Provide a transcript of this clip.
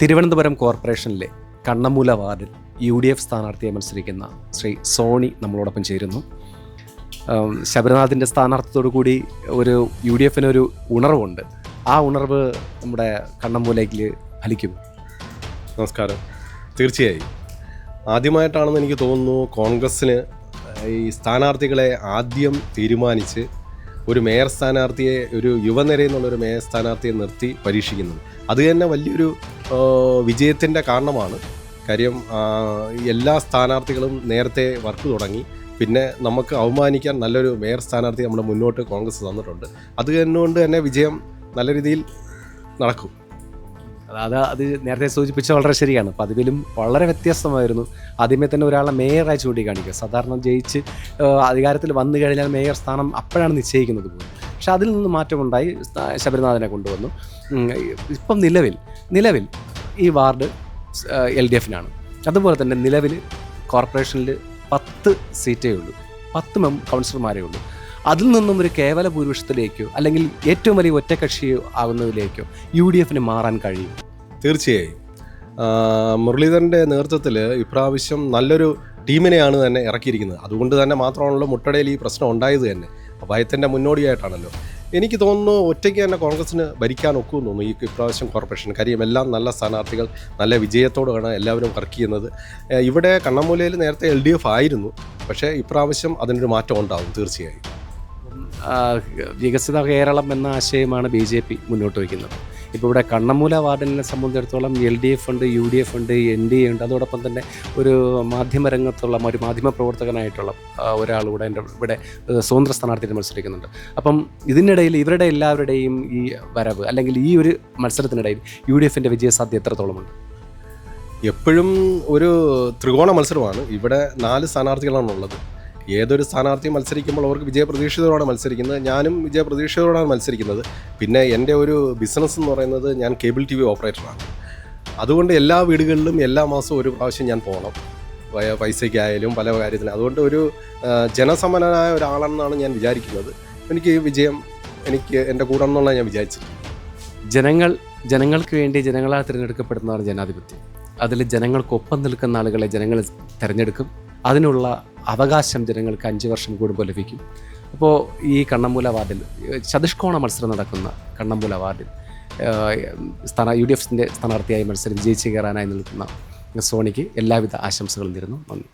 തിരുവനന്തപുരം കോർപ്പറേഷനിലെ കണ്ണമൂല വാർഡിൽ U D F സ്ഥാനാർത്ഥിയെ മത്സരിക്കുന്ന ശ്രീ സോണി നമ്മളോടൊപ്പം ചേരുന്നു. ശബരിനാഥിന്റെ സ്ഥാനാർത്ഥിത്തോടു കൂടി ഒരു യു ഡി എഫിനൊരു ഉണർവുണ്ട്. ആ ഉണർവ് നമ്മുടെ കണ്ണമൂലയിൽ ഫലിക്കും നമസ്കാരം. തീർച്ചയായും. ആദ്യമായിട്ടാണെന്ന് എനിക്ക് തോന്നുന്നു കോൺഗ്രസ്സിന് ഈ സ്ഥാനാർത്ഥികളെ ആദ്യം തീരുമാനിച്ച് ഒരു മേയർ സ്ഥാനാർത്ഥിയെ ഒരു യുവനിരയിൽ നിന്നുള്ള ഒരു മേയർ സ്ഥാനാർത്ഥിയെ നിർത്തി പരീക്ഷിക്കുന്നത് അത് തന്നെ വലിയൊരു വിജയത്തിന്റെ കാരണമാണ്. കാര്യം എല്ലാ സ്ഥാനാർത്ഥികളും നേരത്തെ വർക്ക് തുടങ്ങി. പിന്നെ നമുക്ക് അവമാനിക്കാൻ നല്ലൊരു മേയർ സ്ഥാനാർത്ഥി നമ്മുടെ മുന്നോട്ട് കോൺഗ്രസ് തന്നിട്ടുണ്ട്. അത് തന്നുകൊണ്ട് തന്നെ വിജയം നല്ല രീതിയിൽ നടക്കും. അത് അത് നേരത്തെ സൂചിപ്പിച്ച വളരെ ശരിയാണ്. പതിവിലും വളരെ വ്യത്യസ്തമായിരുന്നു. ആദ്യമേ തന്നെ ഒരാളെ മേയറായി ചൂണ്ടിക്കാണിക്കുക. സാധാരണ ജയിച്ച് അധികാരത്തിൽ വന്നു കഴിഞ്ഞാൽ മേയർ സ്ഥാനം അപ്പോഴാണ് നിശ്ചയിക്കുന്നത് പോലും. പക്ഷെ അതിൽ നിന്ന് മാറ്റമുണ്ടായി ശബരിനാഥനെ കൊണ്ടുവന്നു. ഇപ്പം നിലവിൽ നിലവിൽ ഈ വാർഡ് എൽ ഡി എഫിനാണ്. അതുപോലെ തന്നെ നിലവിൽ കോർപ്പറേഷനിൽ പത്ത് സീറ്റേ ഉള്ളൂ. പത്ത് മെം കൗൺസിലർമാരേ ഉള്ളൂ. അതിൽ നിന്നും ഒരു കേവല ഭൂരിപക്ഷത്തിലേക്കോ അല്ലെങ്കിൽ ഏറ്റവും വലിയ ഒറ്റകക്ഷി ആകുന്നതിലേക്കോ യു ഡി എഫിന് മാറാൻ കഴിയും. തീർച്ചയായും. മുരളീധരന്റെ നേതൃത്വത്തിൽ ഇപ്രാവശ്യം നല്ലൊരു ടീമിനെയാണ് തന്നെ ഇറക്കിയിരിക്കുന്നത്. അതുകൊണ്ട് തന്നെ മാത്രമാണല്ലോ മുട്ടടയിൽ ഈ പ്രശ്നം ഉണ്ടായത് തന്നെ. ഭയത്തിന്റെ മുന്നോടിയായിട്ടാണല്ലോ. എനിക്ക് തോന്നുന്നു ഒറ്റയ്ക്ക് തന്നെ കോൺഗ്രസിന് ഭരിക്കാൻ ഒക്കുമെന്ന് തോന്നുന്നു ഈ ഇപ്രാവശ്യം കോർപ്പറേഷൻ. കാര്യം എല്ലാം നല്ല സ്ഥാനാർത്ഥികൾ നല്ല വിജയത്തോടെയാണ് എല്ലാവരും വർക്ക് ചെയ്യുന്നത്. ഇവിടെ കണ്ണമൂലയിൽ നേരത്തെ എൽ ഡി എഫ് ആയിരുന്നു. പക്ഷേ ഇപ്രാവശ്യം അതിനൊരു മാറ്റം ഉണ്ടാകും തീർച്ചയായും. വികസിത കേരളം എന്ന ആശയമാണ് ബി ജെ പി മുന്നോട്ട് വയ്ക്കുന്നത്. ഇപ്പോൾ ഇവിടെ കണ്ണമൂല വാർഡിനെ സംബന്ധിച്ചിടത്തോളം എൽ ഡി എഫ് ഉണ്ട് യു ഡി എഫ് ഉണ്ട് എൻ ഡി എ ഉണ്ട്. അതോടൊപ്പം തന്നെ ഒരു മാധ്യമരംഗത്തുള്ള ഒരു മാധ്യമ പ്രവർത്തകനായിട്ടുള്ള ഒരാൾ ഇവിടെ എന്റെ ഇവിടെ സ്വതന്ത്ര സ്ഥാനാർത്ഥി മത്സരിക്കുന്നുണ്ട്. അപ്പം ഇതിനിടയിൽ ഇവരുടെ എല്ലാവരുടെയും ഈ വരവ് അല്ലെങ്കിൽ ഈ ഒരു മത്സരത്തിനിടയിൽ യു ഡി എഫിന്റെ വിജയസാധ്യത എത്രത്തോളമുണ്ട്? എപ്പോഴും ഒരു ത്രികോണ മത്സരമാണ്. ഇവിടെ നാല് സ്ഥാനാർത്ഥികളാണ് ഉള്ളത് ഏതൊരു സ്ഥാനാർത്ഥി മത്സരിക്കുമ്പോൾ അവർക്ക് വിജയപ്രതീക്ഷിതരോടാണ് മത്സരിക്കുന്നത്. ഞാനും വിജയപ്രതീക്ഷിതരോടാണ് മത്സരിക്കുന്നത്. പിന്നെ എന്റെ ഒരു ബിസിനസ് എന്ന് പറയുന്നത് ഞാൻ കേബിൾ ടി വി ഓപ്പറേറ്ററാണ്. അതുകൊണ്ട് എല്ലാ വീടുകളിലും എല്ലാ മാസവും ഒരു പ്രാവശ്യം ഞാൻ പോകണം. പൈസയ്ക്കായാലും പല കാര്യത്തിനും. അതുകൊണ്ട് ഒരു ആ, ജനസമ്മതനായ ഒരാളെന്നാണ് ഞാൻ വിചാരിക്കുന്നത്. എനിക്ക് ഈ വിജയം എനിക്ക് എന്റെ കൂടെ എന്നുള്ള ഞാൻ വിചാരിച്ചത് ജനങ്ങൾ ജനങ്ങൾക്ക് വേണ്ടി ജനങ്ങളാൽ തിരഞ്ഞെടുക്കപ്പെടുന്നതാണ് ജനാധിപത്യം. അതിൽ ജനങ്ങൾക്കൊപ്പം നിൽക്കുന്ന ആളുകളെ ജനങ്ങൾ തിരഞ്ഞെടുക്കും. അതിനുള്ള അവകാശം ജനങ്ങൾക്ക് അഞ്ച് വർഷം കൂടുമ്പോൾ ലഭിക്കും. അപ്പോൾ ഈ കണ്ണമ്പൂല വാർഡിൽ ചതുഷ്കോണ മത്സരം നടക്കുന്ന കണ്ണമ്പൂല വാർഡിൽ സ്ഥാന യു ഡി എഫിന്റെ സ്ഥാനാർത്ഥിയായി മത്സരം വിജയിച്ച് കയറാനായി നിൽക്കുന്ന സോണിക്ക് എല്ലാവിധ ആശംസകളും തരുന്നു നന്ദി.